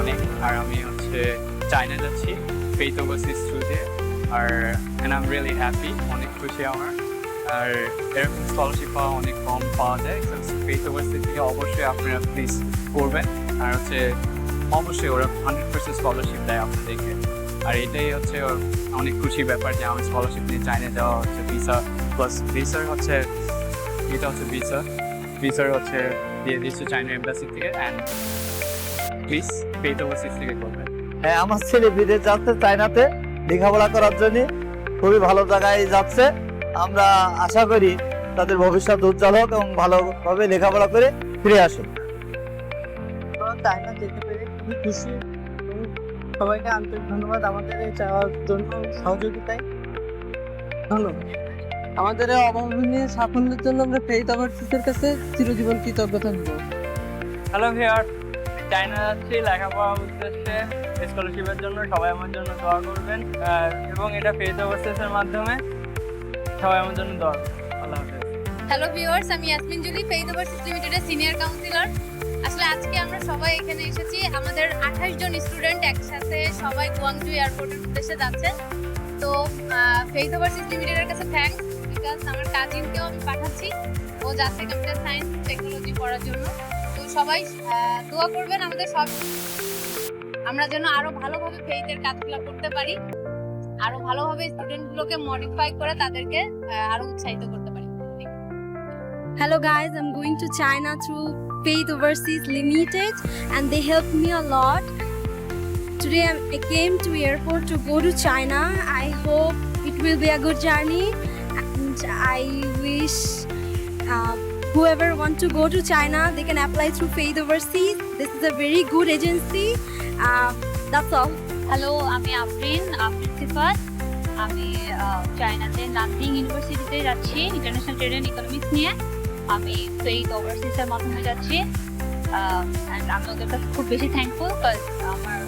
অনেক, আর আমি হচ্ছে চায়না যাচ্ছি ফেইথ ওভারসিজ থ্রু দিয়ে আর and I am really happy অনেক খুশি আমার, আর এরকম স্কলারশিপ পাওয়া অনেক কম পাওয়া যায় ফেইথ ওভারসিজ থেকে অবশ্যই আপনারা প্লিজ করবেন আর হচ্ছে অবশ্যই ওরা হান্ড্রেড পার্সেন্ট স্কলারশিপ দেয় আপনাদেরকে, আর এটাই হচ্ছে অনেক খুশির ব্যাপার যে আমি স্কলারশিপ নিয়ে চাইনা যাওয়া হচ্ছে ভিসা প্লাস ভিসার হচ্ছে, এটা হচ্ছে ভিসা ভিসার হচ্ছে দিয়ে দিচ্ছে চাইনা এম্বাসি থেকে অ্যান্ড প্লিজ পেট ওভারসিজ থেকে করবেন হ্যাঁ আমার ছেলে বিদেশ যাচ্ছে চায়নাতে লেখাপড়া করার জন্য। খুবই ভালো জায়গায় যাচ্ছে। আমরা আশা করি তাদের ভবিষ্যৎ উজ্জ্বল হোক এবং ভালোভাবে লেখাপড়া করে ফিরে আসুক। চায়না যেতে পেরে খুবই খুশি। সবাইকে আন্তরিক ধন্যবাদ আমাদের এই চাওয়ার জন্য সহযোগিতায়। ধন্যবাদ। আমাদের এই অভাবনীয় সাফল্যের জন্য আমরা ফেইথ ওভারসিসের কাছে চিরজীবন কৃতজ্ঞতা হ্যালো ভিয়ার চায়না যাচ্ছি লেখাপড়ার উদ্দেশ্যে স্কলারশিপের জন্য সবাই আমার জন্য দোয়া করবেন এবং এটা পেট ওভারসিজের মাধ্যমে সবাই আমার জন্য দোয়া আল্লাহ হ্যালো ভিউয়ার্স আমি ইয়াসমিন জুলি ফেইদ ওভারসিজ লিমিটেডের সিনিয়র কাউন্সিলর আসলে আজকে আমরা সবাই এখানে এসেছি। আমাদের আঠাশ জন স্টুডেন্ট একসাথে সবাই গুয়াংজু এয়ারপোর্টের উদ্দেশ্যে যাচ্ছে তো ফেইদ ওভারসিজ লিমিটেডের কাছে থ্যাঙ্কস বিকজ আমার কাজিনকেও আমি পাঠাচ্ছি। ও যাচ্ছে কম্পিউটার সায়েন্স টেকনোলজি পড়ার জন্য। সবাই দোয়া করবেন আমাদের সব। আমরা যেন আরও ভালোভাবে ফেইথের কাজগুলো করতে পারি আরও ভালোভাবে স্টুডেন্ট গুলোকে মডিফাই করে তাদেরকে আরও উৎসাহিত করতে পারি। Hello guys I am going to China through faith overseas limited and they help me a lot today I came to airport to go to China I hope it will be a good journey and I wish Uh, whoever want to go to China they can apply through Faith Overseas. This is a very good agency. Uh, that's all. Hello আমি আফরিন আফরিন সিফাত আমি আহ, চায়নাতে Nanjing ইউনিভার্সিটিতে যাচ্ছি international trade and economics নিয়ে আমি faith ওভারসিজের মাধ্যমে যাচ্ছি and আমি ওদের কাছে খুব বেশি থ্যাঙ্কফুল বিকজ আমার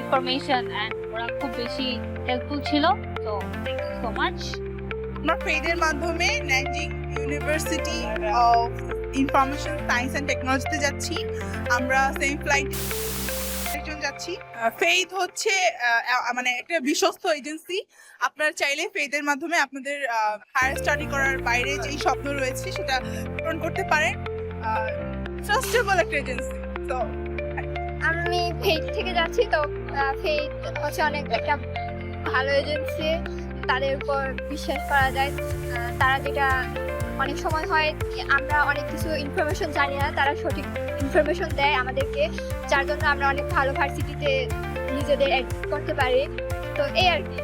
ইনফরমেশন অ্যান্ড ওরা খুব বেশি হেল্পফুল ছিল তো থ্যাংক ইউ সো মাচ আমরা ফেডের মাধ্যমে Nanjing university of information science and টেকনোলজিতে যাচ্ছি। আমরা সেম ফ্লাইট একজন যাচ্ছি। ফেইথ হচ্ছে মানে একটা বিশ্বস্ত এজেন্সি আপনারা চাইলে ফেইথের মাধ্যমে আপনাদের হায়ার স্টাডি করার বাইরে যেই স্বপ্ন রয়েছে সেটা পূরণ করতে পারেন। ট্রাস্টেবল একটা এজেন্সি তো আমি ফেইথ থেকে যাচ্ছি, তো ফেইথ হচ্ছে অনেক একটা ভালো এজেন্সি তাদের উপর বিশ্বাস করা যায়। তারা যেটা অনেক সময় হয় আমরা অনেক কিছু ইনফরমেশন জানি না, তারা সঠিক ইনফরমেশন দেয় আমাদেরকে, যার জন্য আমরা অনেক ভালো ভার্সিটিতে নিজেদের অ্যাড করতে পারি। তো এই আর কি।